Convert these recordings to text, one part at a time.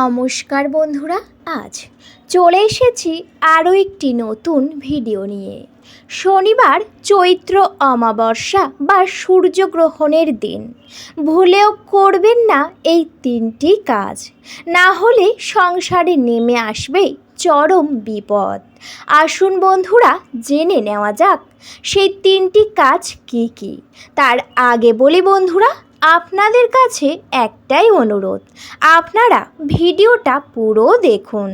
নমস্কার বন্ধুরা, আজ চলে এসেছি আরও একটি নতুন ভিডিও নিয়ে। শনিবার চৈত্র অমাবস্যা বা সূর্যগ্রহণের দিন। ভুলেও করবেন না এই তিনটি কাজ। না হলে সংসারে নেমে আসবে চরম বিপদ। আসুন বন্ধুরা, জেনে নেওয়া যাক, সেই তিনটি কাজ কি কি? তার আগে বলি বন্ধুরা আপনাদের কাছে একটাই অনুরোধ, আপনারা ভিডিওটা পুরো দেখুন।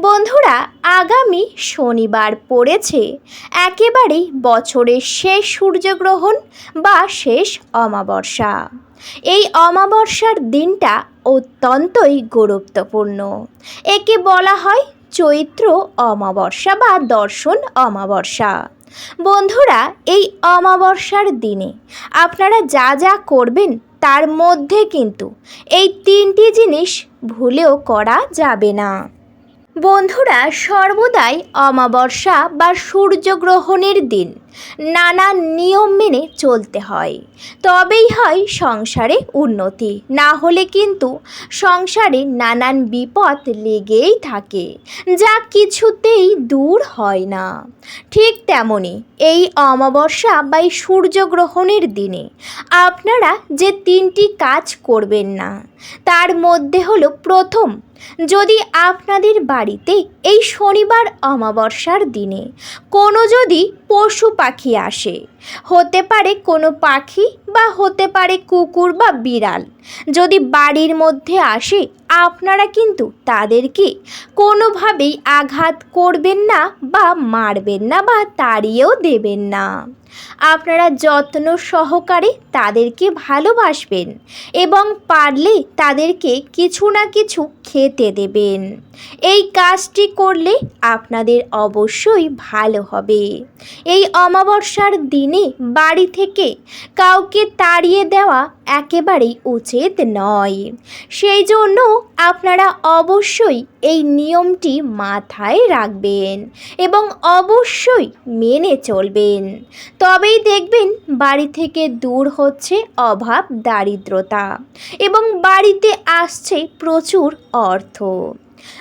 বন্ধুরা, আগামী শনিবার পড়েছে, একেবারেই বছরের শেষ সূর্যগ্রহণ বা শেষ অমাবস্যা। এই অমাবস্যার দিনটা অত্যন্তই গুরুত্বপূর্ণ। একে বলা হয় চৈত্র অমাবস্যা বা দর্শন অমাবস্যা। বন্ধুরা, এই অমাবস্যার দিনে আপনারা যা যা করবেন তার মধ্যে কিন্তু এই তিনটি জিনিস ভুলেও করা যাবে না। বন্ধুরা, সর্বদাই অমাবস্যা বা সূর্যগ্রহণের দিন। নানা নিয়ম মেনে চলতে হয়। তবেই হয় সংসারে উন্নতি। না হলে কিন্তু সংসারে নানান বিপদ লেগেই থাকে, যা কিছুতেই দূর হয় না। ঠিক তেমনই এই অমাবস্যা বা এই সূর্যগ্রহণের দিনে আপনারা যে তিনটি কাজ করবেন না, তার মধ্যে হলো প্রথম যদি আপনাদের বাড়িতে এই শনিবার অমাবস্যার দিনে কোনো যদি পশু পাখি আসে। হতে পারে কোনো পাখি বা হতে পারে কুকুর বা বিড়াল। যদি বাড়ির মধ্যে আসে, আপনারা কিন্তু তাদেরকে কোনোভাবেই আঘাত করবেন না বা মারবেন না বা তাড়িয়েও দেবেন না। আপনারা যত্ন সহকারে তাদেরকে ভালোবাসবেন এবং পারলে তাদেরকে কিছু না কিছু খেতে দেবেন। এই কাজটি করলে আপনাদের অবশ্যই ভালো হবে। এই অমাবস্যার দিনে বাড়ি থেকে কাউকে তাড়িয়ে দেওয়া একেবারেই উচিত নয়। সেই জন্য আপনারা অবশ্যই এই নিয়মটি মাথায় রাখবেন এবং অবশ্যই মেনে চলবেন। তবেই দেখবেন বাড়ি থেকে দূর হচ্ছে অভাব, দারিদ্রতা এবং বাড়িতে আসছে প্রচুর অর্থ।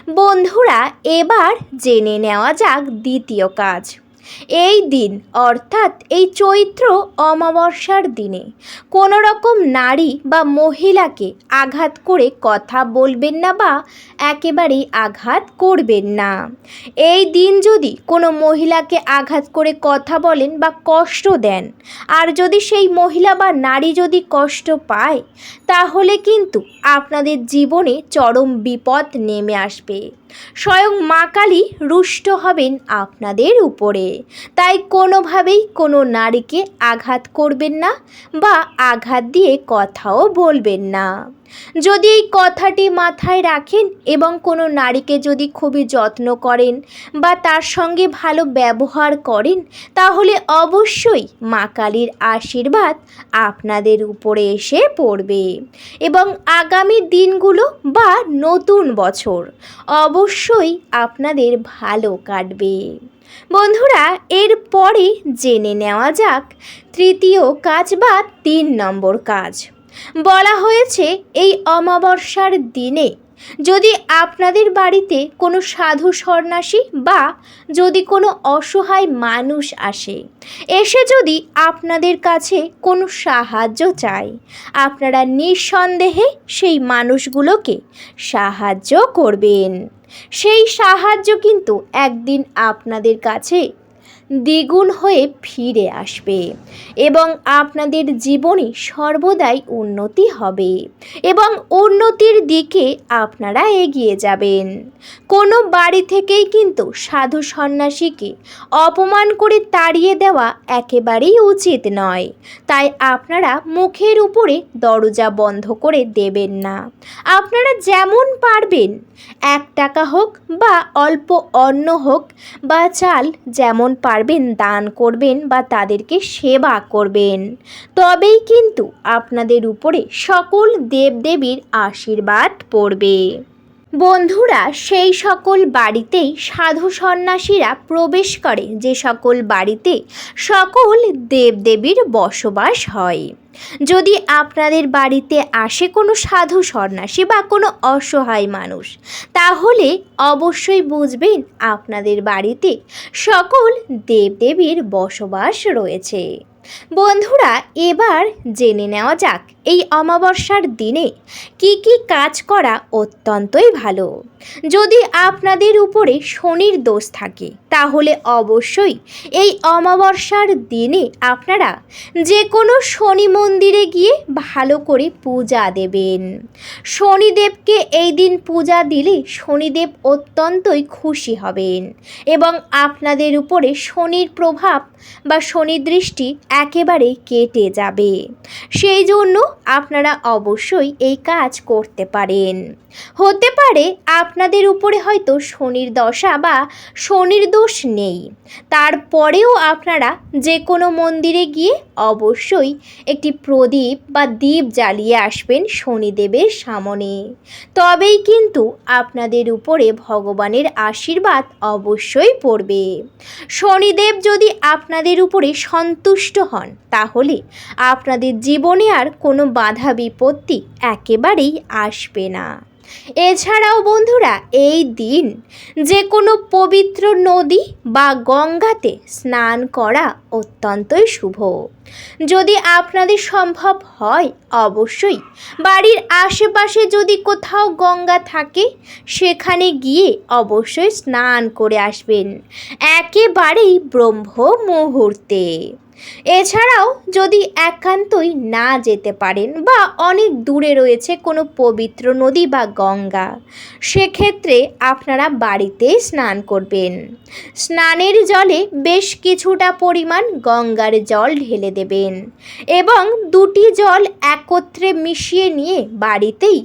বন্ধুরা, এবার জেনে নেওয়া যাক দ্বিতীয় কাজ। এই দিন, অর্থাৎ এই চৈত্র অমাবস্যার দিনে কোনো রকম নারী বা মহিলাকে আঘাত করে কথা বলবেন না বা একেবারেই আঘাত করবেন না। এই দিন যদি কোনো মহিলাকে আঘাত করে কথা বলেন বা কষ্ট দেন, আর যদি সেই মহিলা বা নারী যদি কষ্ট পায়, তাহলে কিন্তু আপনাদের জীবনে চরম বিপদ নেমে আসবে। স্বয়ং মা কালী রুষ্ট হবেন আপনাদের উপরে। তাই কোনোভাবেই কোনো নারীকে আঘাত করবেন না বা আঘাত দিয়ে কথাও বলবেন না। যদি এই কথাটি মাথায় রাখেন এবং কোনো নারীকে যদি খুবই যত্ন করেন বা তার সঙ্গে ভালো ব্যবহার করেন, তাহলে অবশ্যই মা কালীর আশীর্বাদ আপনাদের উপরে এসে পড়বে। এবং আগামী দিনগুলো বা নতুন বছর অবশ্যই আপনাদের ভালো কাটবে। বন্ধুরা এরপরে জেনে নেওয়া যাক তৃতীয় কাজ বা তিন নম্বর কাজ। বলা হয়েছে এই অমাবস্যার দিনে যদি আপনাদের বাড়িতে কোনো সাধু সন্ন্যাসী বা যদি কোনো অসহায় মানুষ আসে, এসে যদি আপনাদের কাছে কোনো সাহায্য চায়, আপনারা নিঃসন্দেহে সেই মানুষগুলোকে সাহায্য করবেন। সেই সাহায্য কিন্তু একদিন আপনাদের কাছে দ্বিগুণ হয়ে ফিরে আসবে এবং আপনাদের জীবনে সর্বদাই উন্নতি হবে এবং উন্নতির দিকে আপনারা এগিয়ে যাবেন। কোনো বাড়ি থেকেই কিন্তু সাধু সন্ন্যাসীকে অপমান করে তাড়িয়ে দেওয়া একেবারেই উচিত নয়। তাই আপনারা মুখের উপরে দরজা বন্ধ করে দেবেন না। আপনারা যেমন পারবেন, এক টাকা হোক বা অল্প অন্ন হোক বা চাল যেমন পারবেন, দান করবেন বা তাদেরকে সেবা করবেন। তবেই কিন্তু আপনাদের উপরে সকল দেবদেবীর আশীর্বাদ পড়বে। বন্ধুরা, সেই সকল বাড়িতেই সাধু সন্ন্যাসীরা প্রবেশ করে। যে সকল বাড়িতে সকল দেবদেবীর বসবাস হয়। যদি আপনাদের বাড়িতে আসে কোনো সাধু সন্ন্যাসী বা কোনো অসহায় মানুষ, তাহলে অবশ্যই বুঝবেন আপনাদের বাড়িতে সকল দেবদেবীর বসবাস রয়েছে। বন্ধুরা, এবার জেনে নেওয়া যাক এই অমাবস্যার দিনে কি কি কাজ করা অত্যন্তই ভালো। যদি আপনাদের উপরে শনির দোষ থাকে, তাহলে অবশ্যই এই অমাবস্যার দিনে আপনারা যে কোনো শনি মন্দিরে গিয়ে ভালো করে পূজা দেবেন। শনিদেবকে এই দিন পূজা দিলে শনিদেব অত্যন্তই খুশি হবেন এবং আপনাদের উপরে শনির প্রভাব বা শনি দৃষ্টি একেবারে কেটে যাবে। সেই জন্য আপনারা অবশ্যই এই কাজ করতে পারেন। হতে পারে আপনাদের উপরে হয়তো শনির দশা বা শনির দোষ নেই। তারপরেও আপনারা যে কোনো মন্দিরে গিয়ে অবশ্যই একটি প্রদীপ বা দ্বীপ জ্বালিয়ে আসবেন শনিদেবের সামনে। তবেই কিন্তু আপনাদের উপরে ভগবানের আশীর্বাদ অবশ্যই পড়বে। শনিদেব যদি আপনাদের উপরে সন্তুষ্ট হন, তাহলে আপনাদের জীবনে আর কোনো বাধা বিপত্তি একেবারেই আসবে না। এছাড়াও বন্ধুরা, এই দিন যে কোনো পবিত্র নদী বা গঙ্গাতে স্নান করা অত্যন্তই শুভ। যদি আপনাদের সম্ভব হয়, অবশ্যই বাড়ির আশেপাশে যদি কোথাও গঙ্গা থাকে, সেখানে গিয়ে অবশ্যই স্নান করে আসবেন। একেবারেই ব্রহ্ম মুহূর্তে এছাড়াও যদি একান্তই না যেতে পারেন বা অনেক দূরে রয়েছে কোনো পবিত্র নদী বা গঙ্গা, সেক্ষেত্রে আপনারা বাড়িতে স্নান করবেন। স্নানের জলে বেশ কিছুটা পরিমাণ গঙ্গার জল ঢেলে দেবেন এবং দুটি জল একত্রে মিশিয়ে নিয়ে বাড়িতেই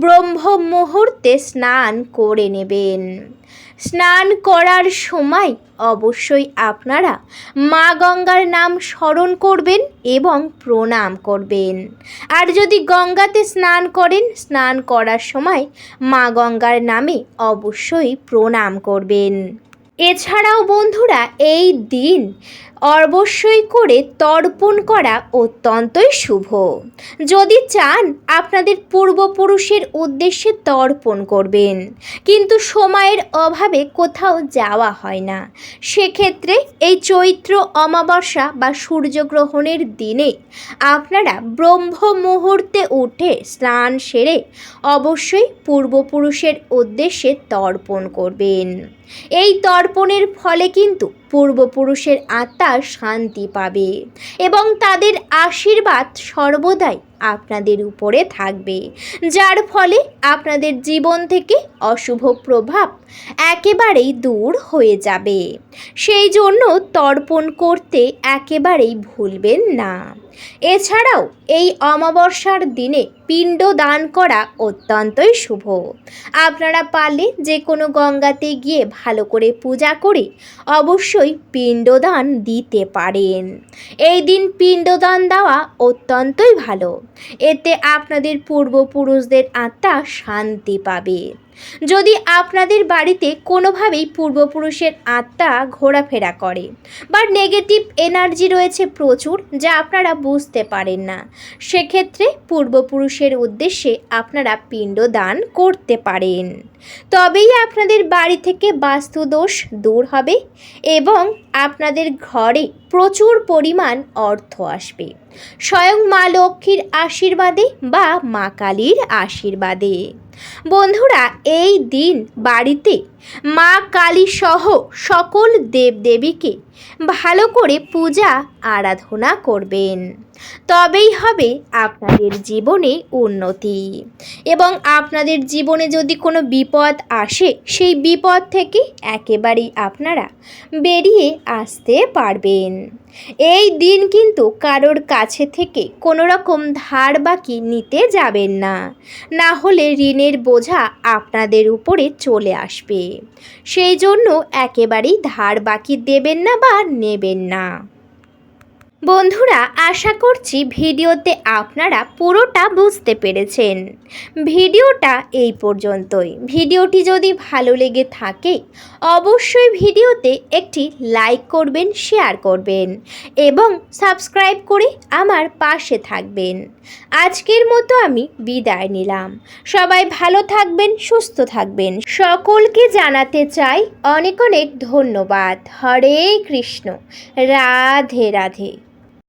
ব্রহ্ম মুহূর্তে স্নান করে নেবেন। স্নান করার সময় অবশ্যই আপনারা মা গঙ্গার নাম স্মরণ করবেন এবং প্রণাম করবেন। আর যদি গঙ্গাতে স্নান করেন, স্নান করার সময় মা গঙ্গার নামে অবশ্যই প্রণাম করবেন। এছাড়াও বন্ধুরা, এই দিন অবশ্যই করে তর্পণ করা অত্যন্তই শুভ। যদি চান, আপনাদের পূর্বপুরুষের উদ্দেশ্যে তর্পণ করবেন, কিন্তু সময়ের অভাবে কোথাও যাওয়া হয় না। সেক্ষেত্রে এই চৈত্র অমাবস্যা বা সূর্যগ্রহণের দিনে আপনারা ব্রহ্ম মুহূর্তে উঠে স্নান সেরে অবশ্যই পূর্বপুরুষের উদ্দেশ্যে তর্পণ করবেন। এই তর্পণের ফলে কিন্তু পূর্বপুরুষের আত্মা শান্তি পাবে এবং তাদের আশীর্বাদ সর্বদাই আপনাদের উপরে থাকবে, যার ফলে আপনাদের জীবন থেকে অশুভ প্রভাব একেবারেই দূর হয়ে যাবে। সেই জন্য তর্পণ করতে একেবারেই ভুলবেন না। এছাড়াও এই অমাবস্যার দিনে পিণ্ড দান করা অত্যন্তই শুভ। আপনারা পারলে যে কোনো গঙ্গাতে গিয়ে ভালো করে পূজা করে অবশ্যই পিণ্ডদান দিতে পারেন। এই দিন পিণ্ডদান দেওয়া অত্যন্তই ভালো। এতে আপনাদের পূর্বপুরুষদের আত্মা শান্তি পাবে। যদি আপনাদের বাড়িতে কোনোভাবেই পূর্বপুরুষের আত্মা ঘোরাফেরা করে বা নেগেটিভ এনার্জি রয়েছে প্রচুর যা আপনারা বুঝতে পারেন না, সেক্ষেত্রে পূর্বপুরুষের উদ্দেশ্যে আপনারা পিণ্ড দান করতে পারেন। তবেই আপনাদের বাড়ি থেকে বাস্তুদোষ দূর হবে এবং আপনাদের ঘরে প্রচুর পরিমাণ অর্থ আসবে। স্বয়ং মা লক্ষ্মীর আশীর্বাদে বা মা কালীর আশীর্বাদে। বন্ধুরা এই দিন বাড়িতে মা কালী সহ সকল দেবদেবীকে ভালো করে পূজা, আরাধনা করবেন। তবেই হবে আপনাদের জীবনে উন্নতি। এবং আপনাদের জীবনে যদি কোনো বিপদ আসে, সেই বিপদ থেকে একেবারেই আপনারা বেরিয়ে আসতে পারবেন। এই দিন কিন্তু কারোর কাছে থেকে কোনো রকম ধার বাকি নিতে যাবেন না। না হলে ঋণের বোঝা আপনাদের উপরে চলে আসবে। সেই জন্য একেবারেই ধার বাকি দেবেন না বা নেবেন না। বন্ধুরা, আশা করছি ভিডিওতে আপনারা পুরোটা বুঝতে পেরেছেন। ভিডিওটা এই পর্যন্তই। ভিডিওটি যদি ভালো লেগে থাকে, অবশ্যই ভিডিওতে একটি লাইক করবেন, শেয়ার করবেন এবং সাবস্ক্রাইব করে আমার পাশে থাকবেন। আজকের মতো আমি বিদায় নিলাম। সবাই ভালো থাকবেন, সুস্থ থাকবেন। সকলকে জানাতে চাই অনেক অনেক ধন্যবাদ। হরে কৃষ্ণ। রাধে রাধে।